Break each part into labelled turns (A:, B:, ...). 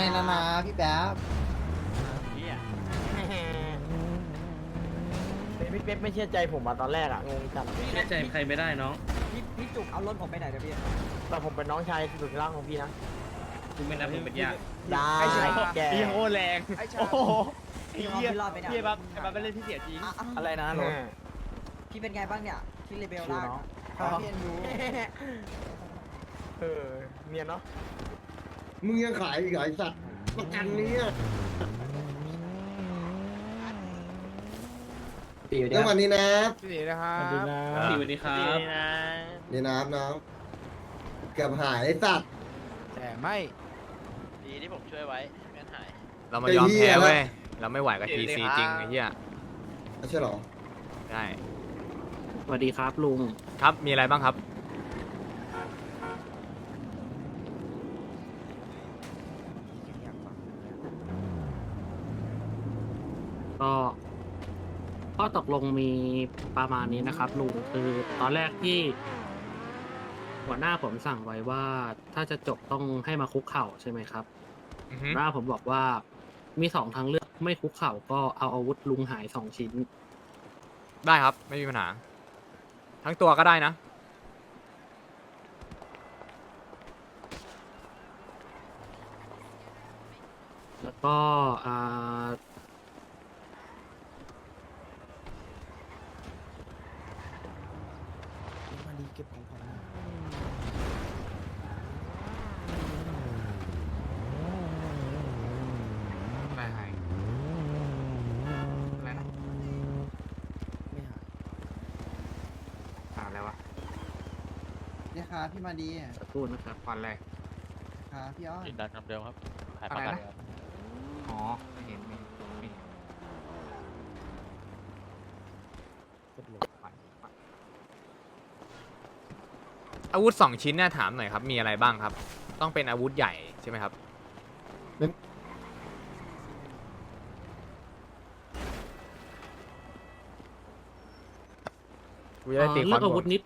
A: ในนานาพี่แป๊บ
B: พี่เป๊ปไม่เชื่อใจผมอะตอนแรกอะงงจัด
C: เชื่อใจใครไม่ได้น้อง
A: พี่พี่จุกเอารถผมไปไหนเดี๋ยวพี่
B: แต่ผมเป็นน้องชายสุดที่รักของพี่นะ
C: คุณไม่นับผมเป็นญาติ
B: ได้
D: ไอ้ชาย
B: แก
D: พี่โคตรแรง
A: ไอ้ชา
D: โอ้โหไอ้
A: พี่
D: เหี้ย
A: รอดไปไหน
D: พี่บับไอ้บับเป็นเล่นที่เสียจริง
A: อะอะ
B: อะไรนะรถ
A: พี่เป็นไงบ้างเนี่ยที่เลเบล
B: ชิว
A: ล่าง
B: เนอะ
A: ครับพี่เอ็นยู
B: เออเนียนเนาะ
E: มึงยังขายอีกเหรอไอสัตว์ประกันเนี้ยเรื่องวันนี้นะ
D: พี่นะครับ
C: สวัสดีครับ
E: นี่นะครับน้องเกือบหายไอสัตว์
D: แต่ไม่
F: ดีที่ผมช่วยไว้ไม่งั้นหาย
G: เรามายอมแพ้เว้ย
E: ไอ้เหี้ย
G: เราไม่ไหวกับทีซีจริงไอ้เหี้ย
E: ไม่ใช่เหรอ
G: ใช่
H: สวัสดีครับลุง
G: ครับ มีอะไรบ้างครับ
H: ก็ข้อตกลงมีประมาณนี้นะครับลุงคือตอนแรกที่ หัวหน้าผมสั่งไว้ว่าถ้าจะจบต้องให้มาคุกเข่าใช่ไหมครับ
G: อือฮึ
H: หัวหน้าผมบอกว่ามีสองทางเลือกไม่คุกเข่าก็เอาอาวุธลุงหายสองชิ้น
G: ได้ครับ ไม่มีปัญหา ทั้งตัวก็ได้นะ
H: แล้วก็อ่า
D: มาดีเก็บของขวัญ
G: ไม่ให้อะไรนะ
D: ไม่หาย
G: ถามอะไรวะ
A: นี่ครับพี่มาดี
H: สักครู่นะครับ
G: ฟันอะไร
A: ครับพี่อ้อน
F: ยืนดันคำเดิมครับ หาย
G: อะ
F: ประ
G: ไร
F: กัน
G: นะ
F: ครับ
G: อ๋อ ไม่เห็นไม่ไม่เห็น
D: กดโหลด
G: ฟันฟัน อาวุธสองชิ้นเนี่ยถามหน่อยครับ มีอะไรบ้างครับ ต้องเป็นอาวุธใหญ่ใช่ไหมครับ กูจะได้ตี
H: เอ่อ
G: ค
H: เลื
G: วา
H: อ
G: ม
H: กอาวุธนิด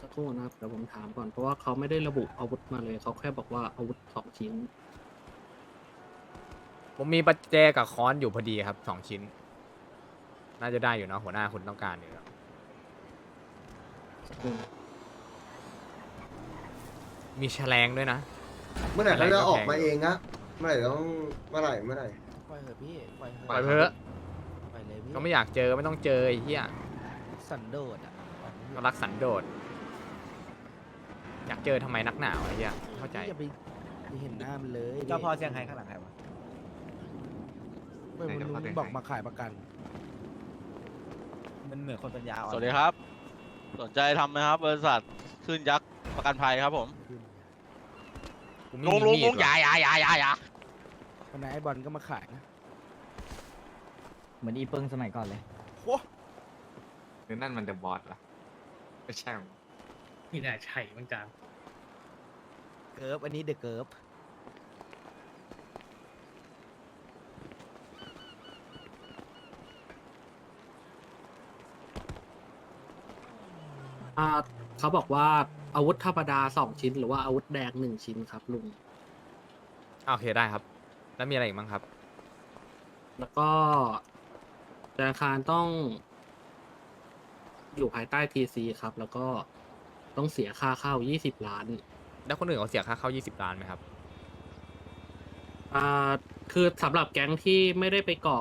H: สักครู่นะครับเดี๋ยวผมถามก่อนเพราะว่าเขาไม่ได้ระบุอาวุธมาเลยเขาแค่บอกว่าอาวุธสองชิ้น
G: ผมมีประแจกับค้อนอยู่พอดีครับสองชิ้น น่าจะได้อยู่เนาะหัวหน้าคุณต้องการอยู่แล้ว
H: สักครู่
G: มีแฉลงด้วยนะ
E: เมื่อไหร่เขาจะออกมาเองอะเมื่อไหร่ต้องเมื่อไหร่เมื่อไหร่
D: ปล่อยเถอะพี่ปล่อยเถอะ
G: ปล่อยไปเถอะ
D: ปล่อยเลยพี่
G: ก็ไม่อยากเจอไม่ต้องเจอไอ้เหี้ย
D: สันโดษอะปล่อยมัน
G: ก็รักสันโดษ อยากเจอทำไมนักหนาวไอ้เหี้ยเข้าใจ
D: อย่าไปไปเห็นหน้ามันเลย
A: เจ้าพ่อเชียงไฮ้ข้างหลังใครวะ
D: ไม่มันรู้บอกมาขายประกัน
A: มันเหมือนคนปัญญาอ่อน
F: สวัสดีครับ สนใจทำไหมครับ บริษัทขึ้นยักษ์ประกันภัยครับผม
G: กูไม่
F: ลุง
G: มี
F: ลุง
G: มี
F: ลุ
G: ด
F: งอย่า
G: ว่ะ
F: อย่าอย่าอย่าอย่า
D: วันไหนไอ้บอลก็มาขายนะ
A: เหมือนอีเปิงสมัยก่อนเลย
G: หรือนั่นมันเดอะบอสล่ะไม่ใช่หรอ
C: นี่แหละใช่เหมือนกัน
D: เกิร์ฟอันนี้เดอะเกิร์ฟ
H: อ่าเขาบอกว่าอาวุธธรรมดาสองชิ้น หรือว่าอาวุธแดงหนึ่งชิ้นครับลุง
G: โอเคได้ครับ แล้วมีอะไรอีกบ้างครับ
H: แล้วก็ธนาคารต้อง อยู่ภายใต้ทีซีครับ แล้วก็ต้องเสียค่าเข้า 20 ล้าน
G: แล้วคนอื่นเขาเสียค่าเข้า 20 ล้านไหมครับ
H: อ่า คือสำหรับแก๊งที่ไม่ได้ไปก่อ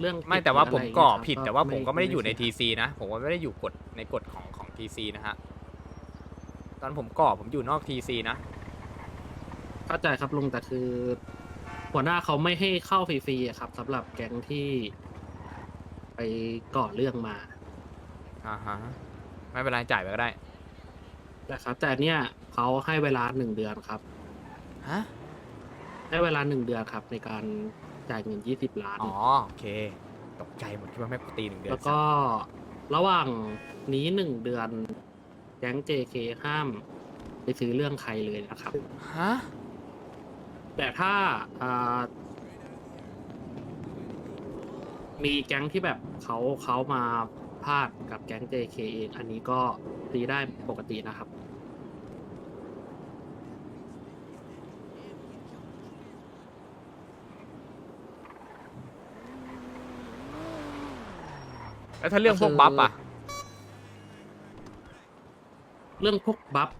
H: เรื่อง
G: ไม่
H: ผิด
G: แต่ว่า
H: หรื
G: ผมะ
H: ไร
G: ก่อ
H: เงี้ย
G: ผิด
H: ครับ
G: แต่ว่าผมก็ไม่ได้อยู่ใน
H: เสี
G: ทีซีนะ ผมก็ไม่ได้อยู่กฎในกฎของ ของทีซีนะฮะ ตอนผมก่อผมอยู่นอกทีซีนะ
H: เข้าใจครับลุงแต่คือ หัวหน้าเขาไม่ให้เข้าฟรีๆอะครับสำหรับแก๊งที่ไปก่อเรื่องมา
G: อ่าฮะ ไม่เป็นไรจ่ายไปก็ได้
H: นะครับแต่เนี่ยเขาให้เวลาหนึ่งเดือนครับ
G: ฮะ
H: ให้เวลาหนึ่งเดือนครับในการจ่ายเงิน20ล้าน
G: อ๋อ โอเค ตกใจหมดคิดว่าแม่งกูตีหนึ่งเดือน
H: แล้วก็ ระหว่างนี้หนึ่งเดือนแก๊ง JK ห้าม ไปซื้อเรื่องใครเลยนะครับ
G: ฮะ
H: แต่ถ้าอ่ามีแก๊งที่แบบเขาเขามาพลาดกับแก๊ง JK เองอันนี้ก็ตีได้ปกตินะครับ
G: แล้วถ้าเรื่องพวกบัฟอะ
H: เรื่องพวกบัฟ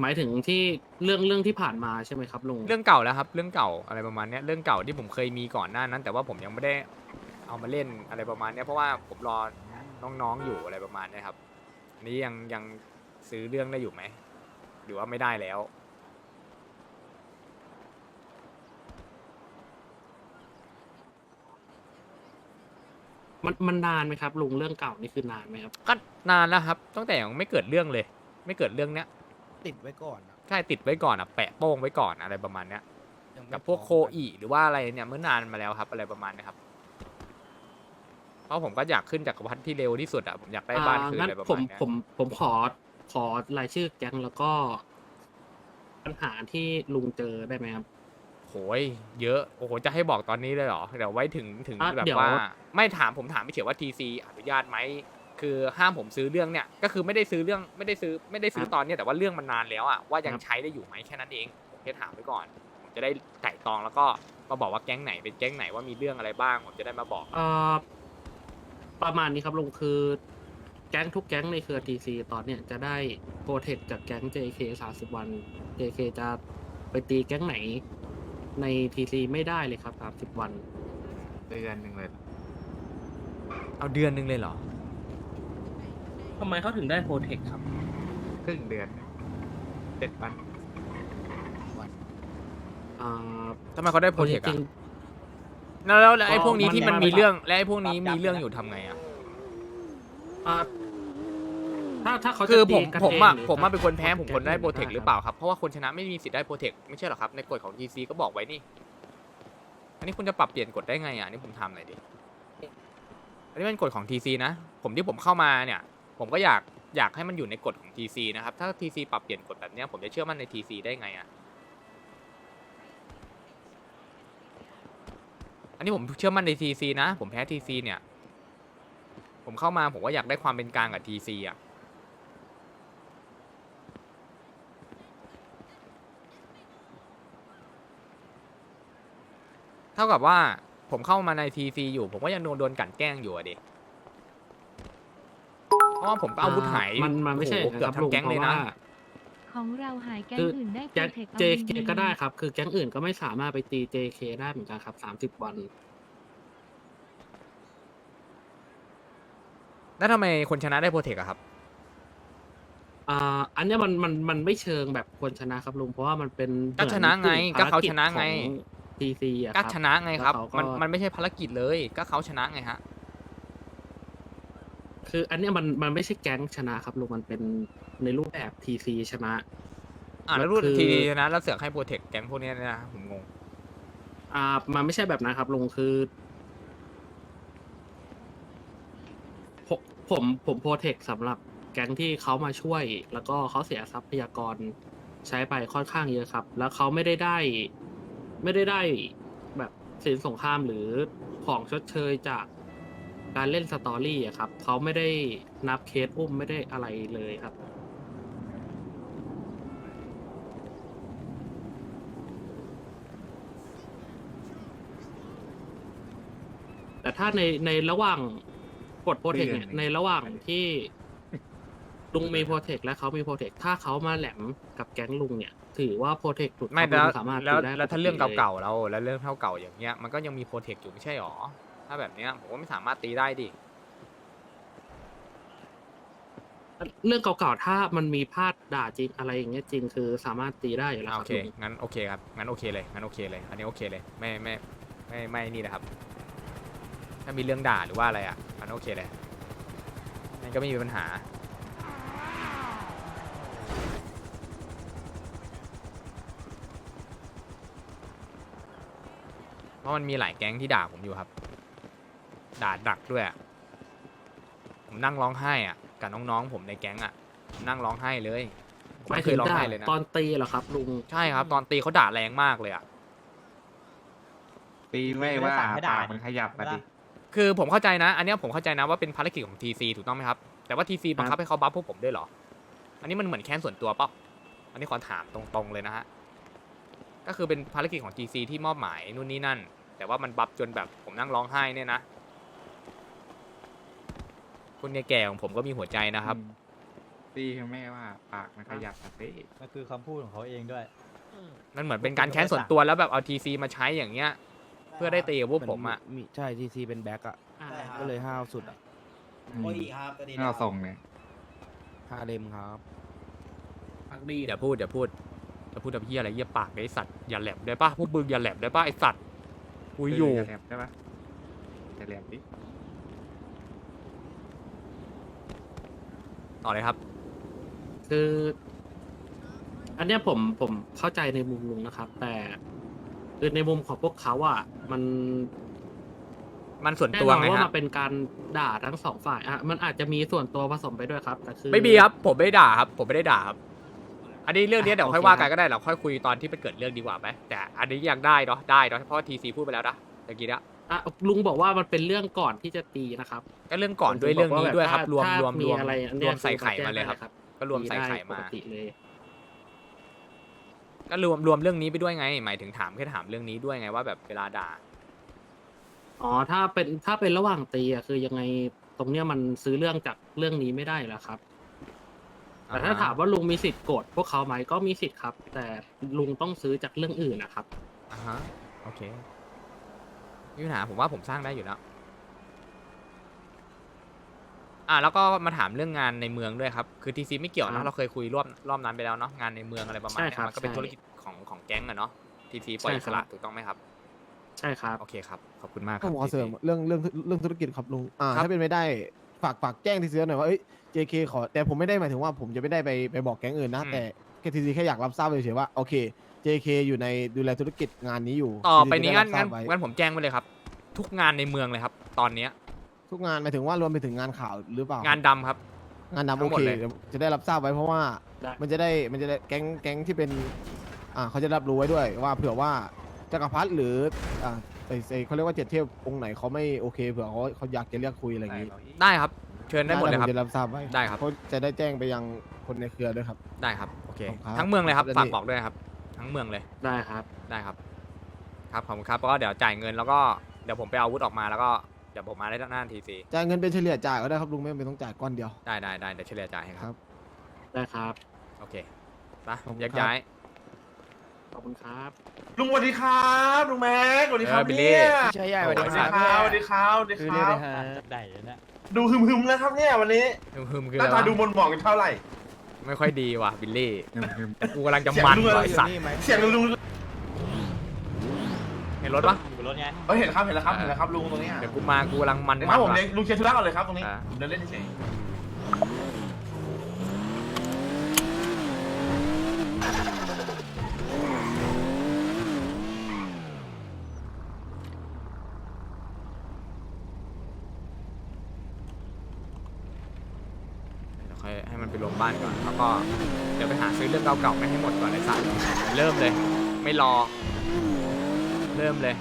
H: หมายถึงที่เรื่องเรื่องที่ผ่านมาใช่ไหมครับลุง
G: เรื่องเก่าแล้วครับ เรื่องเก่าอะไรประมาณเนี้ยเรื่องเก่าที่ผมเคยมีก่อนหน้านั้น แต่ว่าผมยังไม่ได้เอามาเล่นอะไรประมาณเนี้ยเพราะว่าผมรอน้องๆอยู่อะไรประมาณเนี้ยครับอันนี้ยังยังซื้อเรื่องได้อยู่ไหมหรือว่าไม่ได้แล้ว
H: มันมันนานไหมครับลุงเรื่องเก่านี่คือนานไหมครับ
G: ก็นานแล้วครับ ตั้งแต่ยังไม่เกิดเรื่องเลย ไม่เกิดเรื่องเนี้ย
D: ติดไว้ก่อนอะ
G: ใช่ติดไว้ก่อนอะแปะโป้งไว้ก่อนอะไรประมาณเนี้ย
D: ยังไม่
G: กับพวก
D: พร้
G: โค
D: อม
G: อีหรือว่าอะไรเนี่ยเมื่อนานมาแล้วครับ อะไรประมาณเนี้ยครับ เพราะผมก็อยากขึ้นจากรพรรดิที่เร็วที่สุดอะผมอยากได้บ้านคืน
H: งั้
G: อะไรประ
H: ผ
G: มาณ
H: ม
G: เนี้ย
H: ผมผมขอขอรายชื่อแก๊งแล้วก็ ปัญหาที่ลุงเจอได้ไหมครับ
G: โหยเยอะโอ้โหจะให้บอกตอนนี้เลยเหรอเดี๋ยวไว้ถึงถึง
H: อะ
G: แบบ
H: เดี๋ยว
G: ว่า ไม่ถามผมถามไม่เฉยว่าทีซีอนุญาตไหมคือห้ามผมซื้อเรื่องเนี่ยก็คือไม่ได้ซื้อเรื่องไม่ได้ซื้อไม่ได้ซื้อตอนเนี้ยแต่ว่าเรื่องมันนานแล้วอะว่ายังใช้ได้อยู่ไหมแค่นั้นเองผมแค่ถามไว้ก่อน ผมจะได้ไต่ตองแล้วก็มาบอกว่าแก๊งไหนเป็นแก๊งไหนว่ามีเรื่องอะไรบ้าง ผมจะได้มาบอก
H: เอ่อประมาณนี้ครับลุงคือแก๊งทุกแก๊งในเครือ TC ตอนเนี้ยจะได้โปรเทคจากแก๊ง JK 30 วัน JK จะไปตีแก๊งไหน ใน TC ไม่ได้เลยครับ30 วัน
A: เดือนหนึ่งเลย
G: เอาเดือนหนึงเลยเหรอ
C: ทำไมเขาถึงได้โปรเทคครับ
A: ครึ่งเดือนเจ็ดวัน
H: อ่า
G: ทำไมเขาได้โปรเทค
H: จริ
G: อะ
H: ง
G: แล้วแล้วแล้วไอ้พวกนี้
H: อ๋อ
G: ที่มัน
H: มัน
G: มี
H: มัน
G: เรื่องและไอ้พวกนี้มีเรื่องอยู่ทำไงอะ
H: อ่า ถ้าถ้าเขาจะ
G: คือผม
H: ตีกัน
G: ผม
H: เง
G: อะ
H: หรือ
G: ผมอะ
H: ถ้
G: เป็นคนแพ้ผมคนได้
H: แก๊ง
G: โปรเทค
H: คบ
G: หรือเปล่าครับเพราะว่าคนชนะไม่มีสิทธิ์ได้โปรเทคไม่ใช่เหรอครับในกฎของ TC ก็บอกไว้นี่ อันนี้คุณจะปรับเปลี่ยนกฎได้ไงอะอันนี่ผมทำหน่อยดิอันนี้เป็นกฎของ TC นะ ผมที่ผมเข้ามาเนี่ย ผมก็อยากอยากให้มันอยู่ในกฎของ TC นะครับ ถ้า TC ปรับเปลี่ยนกฎแบบเนี้ยผมจะเชื่อมั่นใน TC ได้ไงอะอันนี้ผมเชื่อมั่นใน TC นะ ผมแพ้ TC เนี่ย ผมเข้ามาผมก็อยากได้ความเป็นกลางกับ TC อะ ท่ากับว่าผมเข้ามาใน TC อยู่ ผมก็ยังโดนโดนกลันแกล้งอยู่อะดิเพราะว่าผมก็เอาวุธหาย
H: มันมันไม่ใช่
G: โอ้โห
H: นะ
G: เกื
H: ค
G: อ
H: รั
G: บบทั้
H: ลุ
G: ง
H: ง
G: แก๊ง
H: เพ
G: เลย
H: ราะ
G: นะ
H: ว่า
I: ของเราหายแก๊ง
H: คือ
I: อื่นได้โปร
H: แก๊ง
I: เทคเอา
H: JK
I: ดีๆ
H: ก็ได้ครับ คือแก๊งอื่นก็ไม่สามารถไปตี JK ได้เหมือนกันครับ30วัน
G: แล้วทำไมคนชนะได้โปรเทคอะครับ
H: อ่า อันเนี้ยมันมันมันไม่เชิงแบบคนชนะครับลุง เพราะว่ามันเป็น
G: ก็ชนะไง
H: หมือ
G: ก็เขา
H: ภรจ
G: ชนะไง
H: ของ TC อะค
G: ก็
H: รับ
G: ชนะไงครับ
H: แล้วเขาก็
G: มันมันไม่ใช่ภารกิจเลยก็เขาชนะไงฮะ
H: คืออันเนี้ยมันมันไม่ใช่แก๊งชนะครับลุงมันเป็นในรูปแบบ TC ชนะ
G: อ่าแล้วรุ่น
H: คือ
G: ทีชนะแล้วเสือกให้โปรเทคแก๊งพวกเนี้ยเนยนะผมงง
H: อ่ามันไม่ใช่แบบนั้นครับลุงคือผมผมผมโปรเทคสำหรับแก๊งที่เขามาช่วย แล้วก็เขาเสียทรัพยากรใช้ไปค่อนข้างเยอะครับ แล้วเขาไม่ได้ได้ ไม่ได้ได้แบบสินสงครามหรือของชดเชยจากการเล่นสตอรี่อะครับเขาไม่ได้นับเคสอุ้มไม่ได้อะไรเลยครับ แต่ถ้าในในระหว่างกดโปรเทคเนี่ยในระหว่างที่ลุงมีโปรเทคและเขามีโปรเทคถ้าเขามาแหลมกับแก๊งลุงเนี่ย ถือว่าโปรเทคหลุด
G: ไม่
H: ครับ
G: แล้ว
H: ลุงสามารถ
G: แล้ว
H: ตีได้
G: แล้วถ้า
H: ปกติ
G: เรื่อง
H: ลย
G: เก่าๆแล้วแล้วเรื่องเท่าเก่าอย่างเงี้ยมันก็ยังมีโปรเทคอยู่ไม่ใช่หรอถ้าแบบเนี้ยผมก็ไม่สามารถตีได้ดิ
H: เรื่องเก่าๆถ้ามันมีพลาดด่าจริงอะไรอย่างเงี้ยจริงคือสามารถตีได้อยู่แล้ว
G: อ่า
H: ค
G: โอ
H: รับ
G: เค
H: ลุง
G: งั้นโอเคครับงั้นโอเคเลยงั้นโอเคเลย อันนี้โอเคเลยไม่ไม่ไม่ไม่นี่นะครับ ถ้ามีเรื่องด่าหรือว่าอะไรอะอันนนโอเคเลยนั่นก็ไม่มีปัญหา ราะมันมีหลายแก๊งที่ด่าผมอยู่ครับ ด่าดักด้วยอะผมนั่งร้องไห้อะกับน้องๆผมในแก๊งอะผมนั่งร้องไห้เลยผม
H: หมาย
G: ไม่เค
H: ถึ
G: ย
H: ง
G: ร้อง
H: ด่า
G: ไห้เลยนะ
H: ตอนตีเหรอครับลุง
G: ใช่ครับ ตอนตีเขาด่าแรงมากเลยอะ
A: ตีไม่ว่าปากมันขยับมาดิ
G: คือผมเข้าใจนะ อันเนี้ยผมเข้าใจนะว่าเป็นภารกิจของ TC ถูกต้องไหมครับ แต่ว่า TC บังคับให้เขาบัฟพวกผมด้วยเหรอ อันนี้มันเหมือนแค้นส่วนตัวเปล่าอันนี้ขอถามตรงๆเลยนะฮะ ก็คือเป็นภารกิจของ TC ที่มอบหมายนู่นนี่นั่น แต่ว่ามันบัฟจนแบบผมนั่งร้องไห้เนี่ยนะคนแก่ๆของผมก็มีหัวใจนะครับ
A: อืมตีคือแม่ว่าปากมันขยับอะสิ
J: มันคือคำพูดของเขาเองด้วย
G: มันเหมือนเป็นการแค้นส่วนตัวแล้วแบบเอาทีซีมาใช้อย่างเงี้ย เพื่อได้ตีกับพวกผมอะ
D: มีใช่ทีซีเป็นแบ็กอะ
H: อ่า
D: ก็เลยห้าวสุดอะ
A: โอ้ยครับเราส่งเนี่ย
D: ฮาเลมครับ
C: พักดี
G: อย่าพูดอย่าพูดอย่าพูดแบบเฮียอะไรเฮียปากไอ้สัตว์อย่าแหลมได้ปะพวกมึงอย่าแหลมได้ปะไอ้สัตว์ คุยอยู่
A: จะแลบได้ปะจะแลบดิ
G: ต่อเลยครับ
H: คือ อันเนี้ยผมผมเข้าใจในมุมลุงนะครับ แต่คือในมุมของพวกเขาอะมัน
G: มันส่วน
H: แน่
G: ตัวน
H: อน
G: ไง
H: ว่า
G: ฮะ
H: มันเป็นการด่าทั้งสองฝ่ายอะมันอาจจะมีส่วนตัวผสมไปด้วยครับแต่คือ
G: ไม่มีครับ ผมไม่ได้ด่าครับ ผมไม่ได้ด่าครับ อันนี้เรื่องนี้
H: อะ
G: เดี๋ยว
H: โอเค
G: ค่อยว่ากัน
H: ครับ
G: ก็ได้เราค่อยคุยตอนที่มันเกิดเรื่องดีกว่าไหมแต่อันนี้ยังได้เนาะได้เนาะเพราะทีซีพูดไปแล้วนะตะกี้นะ
H: อะลุงบอกว่ามันเป็นเรื่องก่อนที่จะตีนะครับ
G: ก็เรื่องก่อนด้วยเรื่องนี้ด้วยครับรวม
H: ถ้าร
G: วม
H: มี
G: รวม
H: อะไรอัน
G: ร
H: เนี้
G: วยมใส่ไข่มาเลยครับ
H: แจ้งได้
G: ก็รวมใส่ไข่
H: ป
G: มา
H: กติเลย
G: ก็รวมรวมเรื่องนี้ไปด้วยไง หมายถึงถามแค่ถามเรื่องนี้ด้วยไงว่าแบบเวลาด่า
H: อ๋อถ้าเป็นถ้าเป็นระหว่างตีอะคือยังไงตรงเนี้ยมันซื้อเรื่องจากเรื่องนี้ไม่ได้แล้วครับ แต่ถ้า
G: อ่าฮะ
H: ถามว่าลุงมีสิทธิ์โกรธพวกเขาไหมก็มีสิทธิ์ครับ แต่ลุงต้องซื้อจากเรื่องอื่นนะครับ
G: อ่าฮะโอเคไมมีปัญหาผมว่าผมสร้างได้อยู่แล้ว อ่าแล้วก็มาถามเรื่องงานในเมืองด้วยครับ คือทีซีไม่เกี่ยว
H: ครั
G: นะ
H: บ
G: เราเคยคุยรอบรอบนั้นไปแล้วเนาะงานในเมืองอะไรประมาณ
H: ใช่
G: เนี้ย
H: ครับ
G: มันก็เป็น
H: ใช่
G: ธุรกิจของของแก๊งอะเนาะทีซีปล่อย
H: ใช่
G: อิส
H: ครั
G: ระ
H: บ
G: ถูกต้องไหมครับ
H: ใช่ครับ
G: โอเคครับ ขอบคุณมากค
K: ก็
G: รับ
K: ผมขอเสริม
G: TC
K: เรื่องเรื่องเรื่องธุรกิจครับลุงอ่า
G: ครับ
K: ถ้าเป็นไม่ได้ ฝากฝากแจ้งทีซีหน่อยว่าเอ้ย JK ขอแต่ผมไม่ได้หมายถึงว่าผมจะไม่ได้ไปไปบอกแก๊งอื่นนะ
G: อืม
K: แต่แค่ทีซีแค่อยากรับทราบเฉยๆว่าโอเค JK อยู่ในดูแลธุรกิจงานนี้อยู่
G: ต่อ
K: TC
G: ไปนี้
K: จะ
G: งั้น
K: ได้
G: งั้
K: รับ
G: น
K: ทราบไว้
G: งั้นผมแจ้งไปเลยครับ ทุกงานในเมืองเลยครับ ตอนเนี้ย
K: ทุกงานหมายถึงว่ารวมไปถึงงานข่าวหรือเปล่างา
G: นดำครับ
K: งาน
G: ทั้
K: ดำโอง
G: หมด
K: เค
G: เลย
K: เดี๋ยวจะได้รับทราบไว้เพราะว่า
H: ได้
K: มันจะได้มันจะได้แก๊งแก๊งที่เป็นอ่าเขาจะรับรู้ไว้ด้วยว่าเผื่อว่าจักรพรรดิหรืออ่า ไอ้ไอ้เขาเรียกว่าเจ็ดเทพองค์ไหนเขาไม่โอเคเผื่อเขาเขาอยากจะเรียกคุยอะไรอย่างงี้
G: ได้ครับ เชิญได้หมดเลยครับ
K: ผมจะรับทราบไว้
G: ได้ครับ
K: เขาจะได้แจ้งไปยังคนในเครือด้วยครับ
G: ได้ครับโอเค
K: ขอบคุณครับ
G: ทั้งเมืองเลยครับ
K: แล้ว
G: ฝาก
K: นี่
G: บอกด้วยนะครับ ทั้งเมืองเลย
H: ได้ครับ
G: ได้ครับ ครับขอบคุณครับก็เดี๋ยวจ่ายเงินแล้วก็เดี๋ยวผมไปเอาอาวุธออกมาแล้วก็เดี๋ยวผมมาได้หน้าทีซี
K: จ่ายเงินเป็นเฉลี่ยจ่ายก็ได้ครับลุงไม่ไม่ต้องจ่ายก้อนเดียว
G: ได้ได้ได้เดี๋ยวเฉลี่ยจ่ายให้ค
K: ครั
G: รับ
K: บ
H: ได้ครับ
G: โอเคไป
K: ขอบคุณ
G: แยก
K: ครับ
G: ย้าย
H: ขอบคุณครับ
B: ลุงสวัสดีครับลุงแม็กสวัสดีครับ
G: เออบิลลี่
B: เนี่ย
D: ใช่ใหญ่
G: โอ้
D: วัน
G: ย
D: นี้
G: สาธุ
B: สวัสดีครับสวัสดี
J: คือ
B: ค
J: เรียก
B: รั
J: ได้
B: บ
J: ฮะจากใดเนี่ย
B: ดูหึมๆแล้วครับเนี่ยวันนี้
G: ฮึมฮึมๆคือ
B: ห
G: อะ
B: น้า
G: ไร
B: ตาดู
G: วะ
B: มนหมองกันเท่าไหร่
G: ไม่ค่อยดีว่ะบิลลี่
A: นึม
G: กูกำลังจะมัน
B: เสียงดู
G: ว่ะไอสัตว์
D: นี่ไหม
B: เสียงลุง
G: เห็นรถปะ
J: อยู่บนรถไง
B: เฮ้ยเห็นแล้วครับเห็นแล้วครับเห็นแล้วครับลุงตรงเนี้ย
G: เดี๋ยวกูมากูกำลังมัน
B: เดี๋ยวค
G: มั
B: รับ
G: น
B: ผม
G: ว่ะ
B: เลี้ยงลุงเชียร์ธุระก่อนเลยครับตรงนี้
G: อ่า
B: ผมเดินเล่นเฉย
G: เดี๋ยวค่อยให้มันไปรวมบ้านก่อน แล้วก็เดี๋ยวไปหาซื้อเรื่องเก่าๆไม่ให้หมดก่อนไอ้สัตว์เริ่มเลย ไม่รอ เริ่มเลย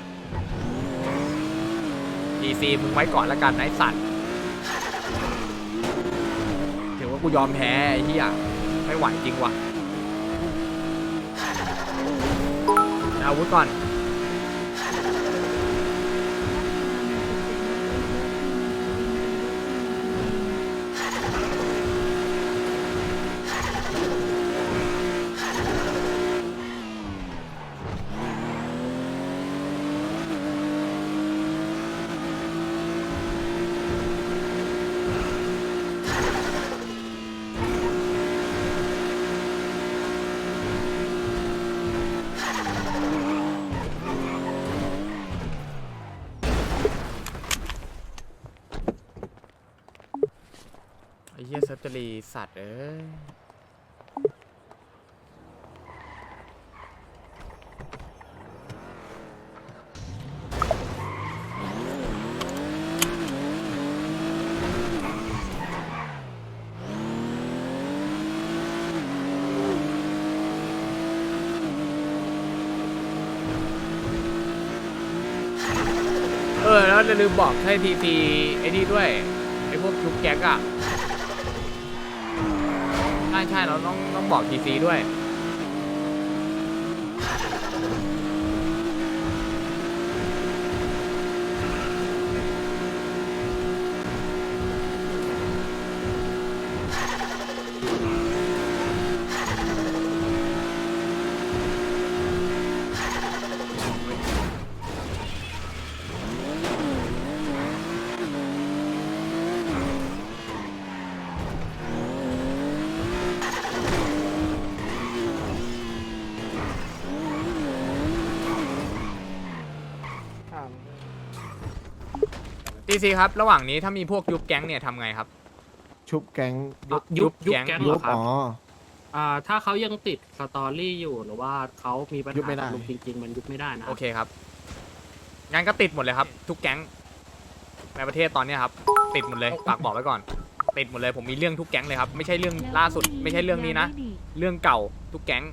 G: DC มึงไว้ก่อนละกันไอ้สัตว์ถือว่ากูยอมแพ้ไอ้เหี้ยไม่ไหวจริงว่ะเอาอาวุธก่อน รีสัตว์เอ้ยเออ แล้วอย่าลืมบอกให้ทีทีไอ้นี่ด้วย ไอ้พวกยุกแก๊กอะ ใช่เราต้องต้องบอกทีซีด้วย ซีครับ ระหว่างนี้ถ้ามีพวกยุบแก๊งเนี่ยทำไงครับ
K: ชุบแก๊ง
H: ยุบยุบยุบ
G: แก๊ง
H: แก๊ง
K: ยุ
H: เหรอบครับ
K: อ๋อ
H: อ่าถ้าเขายังติดสตอรี่อยู่หรือว่าเขามีปัญ
K: ยุบ
H: หา
K: ไม่ได้
H: กับลุงจริง ๆ มันยุบไม่ได้นะ
G: โอเคครับ งั้นก็ติดหมดเลยครับ ทุกแก๊งในประเทศตอนเนี้ยครับ ติดหมดเลยฝากบอกไว้ก่อน ติดหมดเลยผมมีเรื่องทุกแก๊งเลยครับ ไม่ใช่เรื่องล่าสุดไม่ใช่เรื่องนี้นะ เรื่องเก่าทุกแก๊ง